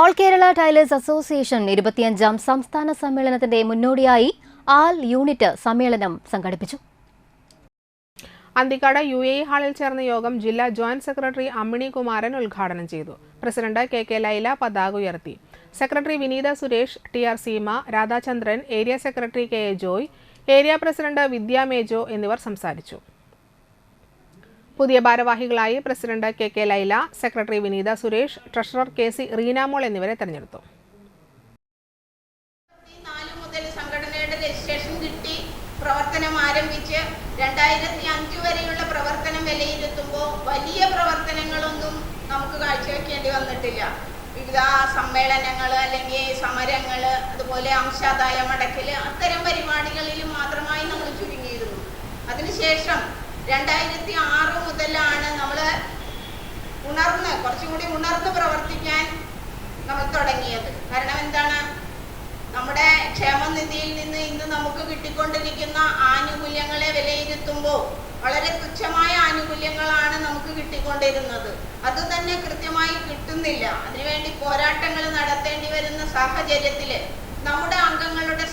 All Kerala tailors association ഇരുപത്തിയഞ്ചാം സംസ്ഥാന സമ്മേളനത്തിന്റെ മുന്നോടിയായി ആൽ യൂണിറ്റ് സമ്മേളനം സംഘടിപ്പിച്ചു. അന്തിക്കാട് യു എ ഹാളിൽ ചേർന്ന യോഗം ജില്ലാ ജോയിന്റ് സെക്രട്ടറി അമ്മിണി കുമാരൻ ഉദ്ഘാടനം ചെയ്തു. പ്രസിഡന്റ് കെ കെ ലൈല പതാക ഉയർത്തി. Secretary Vineetha Suresh T R Seema Radhachandran area secretary K A Joy area president Vidya Mejo എന്നിവർ സംസാരിച്ചു. പുതിയ ഭാരവാഹികളായി president K K Laila secretary Vineetha Suresh treasurer K C Reenamol എന്നിവരെ തെരഞ്ഞെടുത്തു. പ്രവർത്തനം നമുക്ക് വിവിധ സമ്മേളനങ്ങൾ അല്ലെങ്കിൽ സമരങ്ങൾ അതുപോലെ അംശാദായ മടക്കൽ അത്തരം പരിപാടികളിൽ രണ്ടായിരത്തി ആറ് മുതലാണ് നമ്മൾ ഉണർന്ന് കുറച്ചും കൂടി ഉണർന്ന് പ്രവർത്തിക്കാൻ നമ്മൾ തുടങ്ങിയത്. കാരണം എന്താണ്? നമ്മുടെ ക്ഷേമനിധിയിൽ നിന്ന് ഇന്ന് നമുക്ക് കിട്ടിക്കൊണ്ടിരിക്കുന്ന ആനുകൂല്യങ്ങളെ വിലയിരുത്തുമ്പോൾ വളരെ തുച്ഛമായ ആനുകൂല്യങ്ങളാണ് നമുക്ക് കിട്ടിക്കൊണ്ടിരുന്നത്. അത് തന്നെ കൃത്യമായി കിട്ടുന്നില്ല. അതിനുവേണ്ടി പോരാട്ടങ്ങൾ നടത്തേണ്ടി വരുന്ന സാഹചര്യത്തിൽ നമ്മുടെ അംഗങ്ങളുടെ